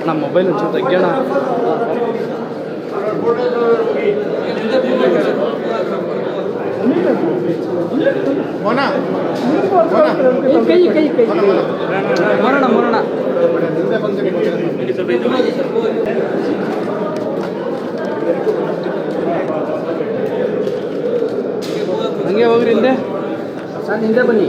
ಅಣ್ಣ ಮೊಬೈಲ್ ಒಂಚೂರು ತೆಗ್ಯೋಣ. ಕೈ ಕೈ ಕೈ ಮಾಡೋಣ ಮರಣ ಹಂಗೆ ಹೋಗ್ರಿ ಹಿಂದೆ. ಸರ್ ಹಿಂದೆ ಬನ್ನಿ.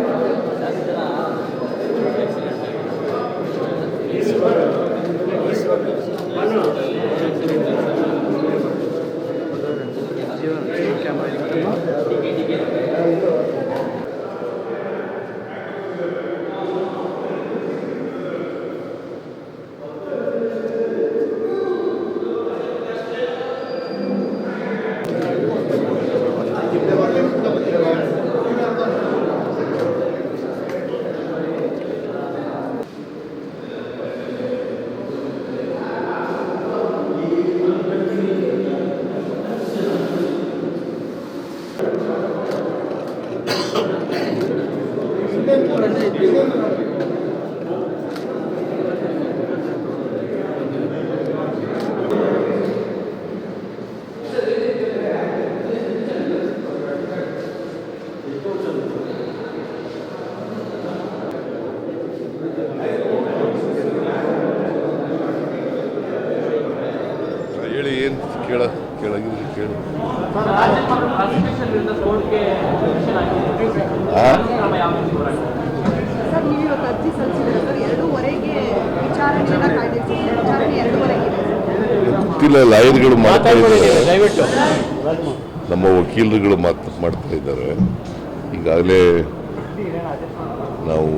ಕೇಳ ಕೇಳಾಗಿದ್ರೆ ಕೇಳು ಆ? ಸರ್ ನೀವು ಇವತ್ತು ಅರ್ಜಿ ಸಲ್ಲಿಸಿದ್ರೆ ಸರ್ ಎರಡೂವರೆಗೆ ಕಾಯ್ದಿರಿಸಿದ್ರೆ ವಿಚಾರಣೆ ಎರಡೂವರೆಗೆ. ಗೊತ್ತಿಲ್ಲ ಲಾಯರ್ಗಳು ಮಾಡ್ತಾ ಇದ್ದಾರೆ. ನಮ್ಮ ವಕೀಲರುಗಳು ಮಾತು ಮಾಡ್ತಾ ಇದ್ದಾರೆ. ಈಗಾಗಲೇ ನಾವು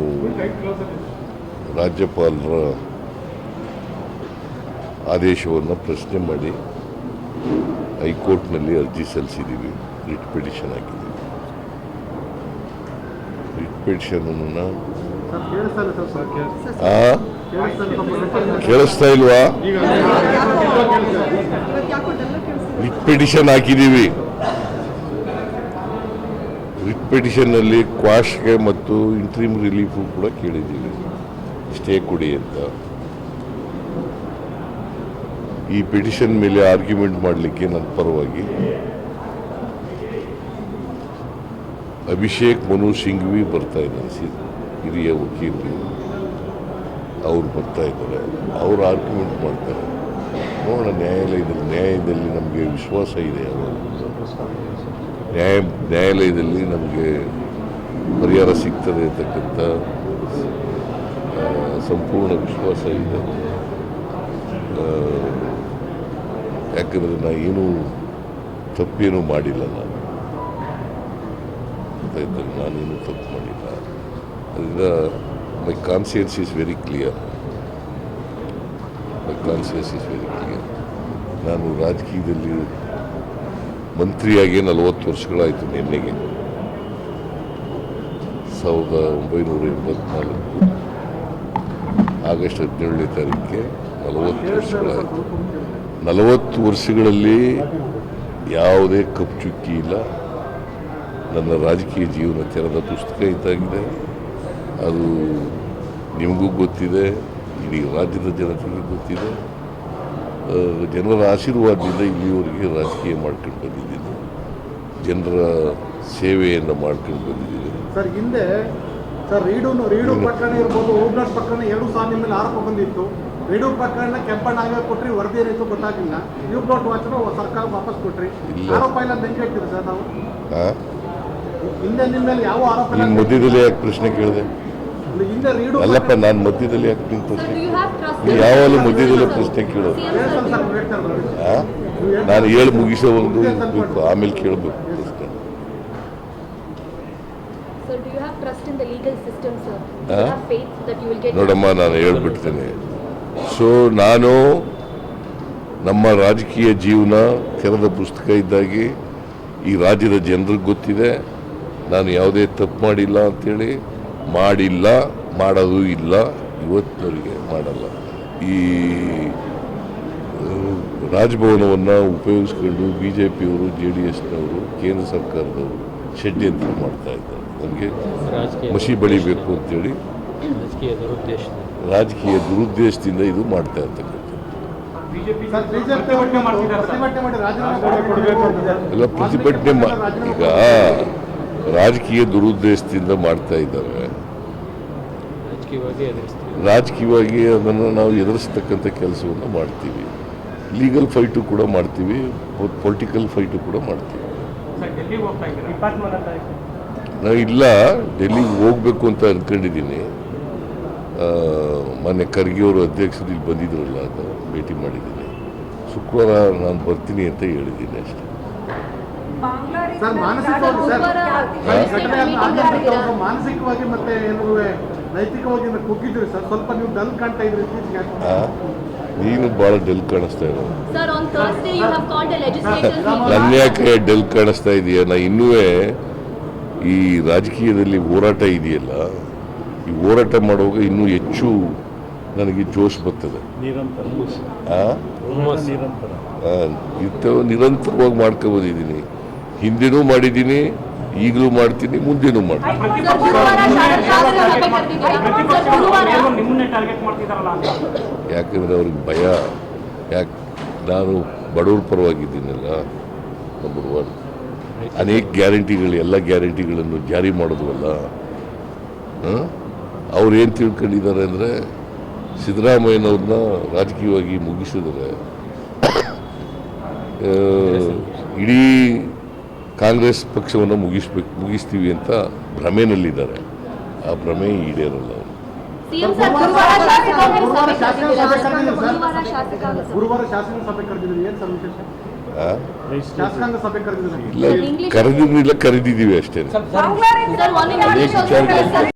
ರಾಜ್ಯಪಾಲರ ಆದೇಶವನ್ನು ಪ್ರಶ್ನೆ ಮಾಡಿ ಹೈಕೋರ್ಟ್ನಲ್ಲಿ ಅರ್ಜಿ ಸಲ್ಲಿಸಿದ್ದೀವಿ. ರಿಟ್ ಪಿಟಿಷನ್ ಹಾಕಿದ್ದೀವಿ. ರಿಟ್ ಪಿಟಿಷನನ್ನು ಕೇಳಿಸ್ತಾ ಇಲ್ವಾ? ರಿಪಿಟಿಷನ್ ಹಾಕಿದ್ದೀವಿ ರಿಟ್ ಪಿಟಿಷನ್ನಲ್ಲಿ ಕ್ವಾಶ್ಗೆ ಮತ್ತು ಇಂಟ್ರೀಮ್ ರಿಲೀಫು ಕೂಡ ಕೇಳಿದ್ದೀವಿ ಸ್ಟೇ ಕೊಡಿ ಅಂತ. ಈ ಪಿಟಿಷನ್ ಮೇಲೆ ಆರ್ಗ್ಯುಮೆಂಟ್ ಮಾಡಲಿಕ್ಕೆ ನನ್ನ ಪರವಾಗಿ ಅಭಿಷೇಕ್ ಮನು ಸಿಂಘ್ವಿ ಬರ್ತಾ ಇದ್ದಾರೆ ಹಿರಿಯ ವಕೀಲರು, ಅವ್ರು ಬರ್ತಾ ಇದ್ದಾರೆ. ಅವರು ಆರ್ಗ್ಯುಮೆಂಟ್ ಮಾಡ್ತಾರೆ. ನೋಡೋಣ, ನ್ಯಾಯಾಲಯದಲ್ಲಿ, ನ್ಯಾಯದಲ್ಲಿ ನಮಗೆ ವಿಶ್ವಾಸ ಇದೆ ಅವರು ನ್ಯಾಯ, ನ್ಯಾಯಾಲಯದಲ್ಲಿ ನಮಗೆ ಪರಿಹಾರ ಸಿಗ್ತದೆ ಅಂತಕ್ಕಂಥ ಸಂಪೂರ್ಣ ವಿಶ್ವಾಸ ಇದೆ. ಯಾಕಂದರೆ ನಾ ಏನೂ ತಪ್ಪೇನೂ ಮಾಡಿಲ್ಲ ನಾನು. ಗೊತ್ತಾಯ್ತಲ್ಲ ನಾನೇನು ತಪ್ಪು ಮಾಡಿಲ್ಲ. ಅದರಿಂದ my conscience is very clear my conscience is very clear ನಾನು ರಾಜಕೀಯದಲ್ಲಿ ಮಂತ್ರಿಯಾಗಿ ನಲವತ್ತು ವರ್ಷಗಳಾಯಿತು ನಿನ್ನೆಗೆ. ಸಾವಿರದ ಒಂಬೈನೂರ ಎಂಬತ್ನಾಲ್ಕು ಆಗಸ್ಟ್ ಹದಿನೇಳನೇ ತಾರೀಕಿಗೆ ನಲವತ್ತು ವರ್ಷಗಳಾಯಿತು. ನಲವತ್ತು ವರ್ಷಗಳಲ್ಲಿ ಯಾವುದೇ ಕಪ್ ಚುಕ್ಕಿ ಇಲ್ಲ. ನನ್ನ ರಾಜಕೀಯ ಜೀವನ ತೆರೆದ ಪುಸ್ತಕ ಇದ್ದಾಗಿದೆ ಅದು ನಿಮಗೂ ಗೊತ್ತಿದೆ ಇಡೀ ರಾಜ್ಯದ ಜನತೆಗೆ ಗೊತ್ತಿದೆ. ಜನರ ಆಶೀರ್ವಾದದಿಂದ ಇಲ್ಲಿವರೆಗೆ ರಾಜಕೀಯ ಮಾಡ್ಕೊಂಡು ಬಂದಿದ್ದೀನಿ. ಜನರ ಸೇವೆಯನ್ನು ಮಾಡ್ಕೊಂಡು ಬಂದಿದ್ದೀನಿ. ಸರ್ ಹಿಂದೆ ಸರ್ ರೀಡು ರೀಡು ಪ್ರಕರಣ ಇರ್ಬೋದು ಓಬ್ಲಾಟ್ ಪ್ರಕರಣ ಎರಡು ಸಹ ನಿಮ್ಮ ಮೇಲೆ ಆರೋಪ ಬಂದಿತ್ತು. ರೀಡು ಪ್ರಕರಣ ಕೆಂಪಣ್ಣ ಆಗಿ ಕೊಟ್ರಿ ವರದಿ ಏನಿತ್ತು ಗೊತ್ತಾಗಿಲ್ಲ. ನೀವು ಬ್ಲಾಟ್ ವಾಚನ ಸರ್ಕಾರ ವಾಪಸ್ ಕೊಟ್ರಿ. ಆರೋಪ ಇಲ್ಲ ಅಂತ ಹೇಳ್ತೀರಿ ಸರ್ ನಾವು? ಹಿಂದೆ ನಿಮ್ಮ ಮೇಲೆ ಯಾವ ಆರೋಪ ಮಧ್ಯದಲ್ಲಿ ಯಾಕೆ ಪ್ರಶ್ನೆ ಕೇಳಿದೆ? ಅಲ್ಲಪ್ಪ ನಾನು ಮಧ್ಯದಲ್ಲಿ ಯಾಕೆ have ನೀವು ಯಾವಾಗಲೂ ಮಧ್ಯದಲ್ಲಿ ಪ್ರಶ್ನೆ ಕೇಳೋದು? ನಾನು ಹೇಳಿ ಮುಗಿಸೋವರೆಗೂ ಬೇಕು ಆಮೇಲೆ ಕೇಳಬೇಕು ಪ್ರಶ್ನೆ. ನೋಡಮ್ಮ ನಾನು ಹೇಳ್ಬಿಡ್ತೇನೆ. ಸೊ ನಾನು ನಮ್ಮ ರಾಜಕೀಯ ಜೀವನ ತೆರೆದ ಪುಸ್ತಕ ಇದ್ದಾಗಿ ಈ ರಾಜ್ಯದ ಜನರಿಗೆ ಗೊತ್ತಿದೆ. ನಾನು ಯಾವುದೇ ತಪ್ಪು ಮಾಡಿಲ್ಲ ಅಂತೇಳಿ ಮಾಡಿಲ್ಲ ಮಾಡೋದು ಇಲ್ಲ ಇವತ್ತವರಿಗೆ ಮಾಡಲ್ಲ. ಈ ರಾಜಭವನವನ್ನು ಉಪಯೋಗಿಸ್ಕೊಂಡು ಬಿ ಜೆ ಪಿಯವರು ಜೆ ಡಿ ಎಸ್ನವರು ಕೇಂದ್ರ ಸರ್ಕಾರದವರು ಷಡ್ಯಂತ್ರ ಮಾಡ್ತಾ ಇದ್ದಾರೆ. ನಮಗೆ ಮಸಿ ಬೆಳಿಬೇಕು ಅಂತೇಳಿ ರಾಜಕೀಯ ದುರುದ್ದೇಶ ರಾಜಕೀಯ ದುರುದ್ದೇಶದಿಂದ ಇದು ಮಾಡ್ತಾ ಇರ್ತಕ್ಕಂಥದ್ದು. ಎಲ್ಲ ಪ್ರತಿಭಟನೆ ಮಾ ಈಗ ರಾಜಕೀಯ ದುರುದ್ದೇಶದಿಂದ ಮಾಡ್ತಾ ಇದ್ದಾರೆ. ರಾಜಕೀಯವಾಗಿ ಅದನ್ನು ನಾವು ಎದುರಿಸ್ತಕ್ಕಂಥ ಕೆಲಸವನ್ನು ಮಾಡ್ತೀವಿ. ಲೀಗಲ್ ಫೈಟು ಕೂಡ ಮಾಡ್ತೀವಿ ಪೊಲಿಟಿಕಲ್ ಫೈಟು ಕೂಡ ಮಾಡ್ತೀವಿ. ನಾವು ಇಲ್ಲ ಡೆಲ್ಲಿಗೆ ಹೋಗ್ಬೇಕು ಅಂತ ಅಂದ್ಕೊಂಡಿದ್ದೀನಿ ಮೊನ್ನೆ ಖರ್ಗೆ ಅವರು ಅಧ್ಯಕ್ಷರು ಇಲ್ಲಿ ಬಂದಿದ್ರಲ್ಲ ಅಂತ ಭೇಟಿ ಮಾಡಿದ್ದೀನಿ. ಶುಕ್ರವಾರ ನಾನು ಬರ್ತೀನಿ ಅಂತ ಹೇಳಿದ್ದೀನಿ ಅಷ್ಟೇ. ಸರ್ ಮಾನಸಿಕವಾಗಿ ಮತ್ತೆ ಏನು ನೈತಿಕವಾಗಿ ಕುಗ್ಗಿದ್ರಿ ಸರ್? ಸ್ವಲ್ಪ ನೀವು ಡಲ್ ಕಾಣ್ತಾ ಇದ್ರಿ ಇತ್ತೀಚೆಗೆ? ನೀನು ಭಾಳ ಡೆಲ್ ಕಾಣಿಸ್ತಾ ಇರೋ Sir, on Thursday you have called a legislators ನನ್ನ ಯಾಕೆ ಡೆಲ್ ಕಾಣಿಸ್ತಾ ಇದೆಯಾ? ನಾ ಇನ್ನೂ ಈ ರಾಜಕೀಯದಲ್ಲಿ ಹೋರಾಟ ಇದೆಯಲ್ಲ ಈ ಹೋರಾಟ ಮಾಡುವಾಗ ಇನ್ನೂ ಹೆಚ್ಚು ನನಗೆ ಜೋಶ್ ಬರ್ತದೆ. ಆ? ಆ, ಇಂಥವು ನಿರಂತರವಾಗಿ ಮಾಡ್ಕೊಬೋದಿದ್ದೀನಿ ಹಿಂದಿನೂ ಮಾಡಿದ್ದೀನಿ ಈಗಲೂ ಮಾಡ್ತೀನಿ ಮುಂದೆನೂ ಮಾಡ್ತೀನಿ. ಯಾಕಂದರೆ ಅವ್ರಿಗೆ ಭಯ. ಯಾಕೆ ನಾನು ಬಡವ್ರ ಪರವಾಗಿದ್ದೀನಲ್ಲ ನಂಬರ್ ಒನ್ ಅನೇಕ ಗ್ಯಾರಂಟಿಗಳು ಎಲ್ಲ ಗ್ಯಾರಂಟಿಗಳನ್ನು ಜಾರಿ ಮಾಡೋದ್ವಲ್ಲ? ಅವ್ರು ಏನು ತಿಳ್ಕೊಂಡಿದ್ದಾರೆ ಅಂದರೆ ಸಿದ್ದರಾಮಯ್ಯನವ್ರನ್ನ ರಾಜಕೀಯವಾಗಿ ಮುಗಿಸಿದರೆ ಇಡೀ ಕಾಂಗ್ರೆಸ್ ಪಕ್ಷವನ್ನು ಮುಗಿಸ್ಬೇಕು ಮುಗಿಸ್ತೀವಿ ಅಂತ ಭ್ರಮೆನಲ್ಲಿದ್ದಾರೆ. ಆ ಭ್ರಮೆ ಈಡೇರಲ್ಲ ಅವರು. ಇಲ್ಲ ಕರೆದಿರಲಿಲ್ಲ ಕರೆದಿದ್ದೀವಿ ಅಷ್ಟೇ.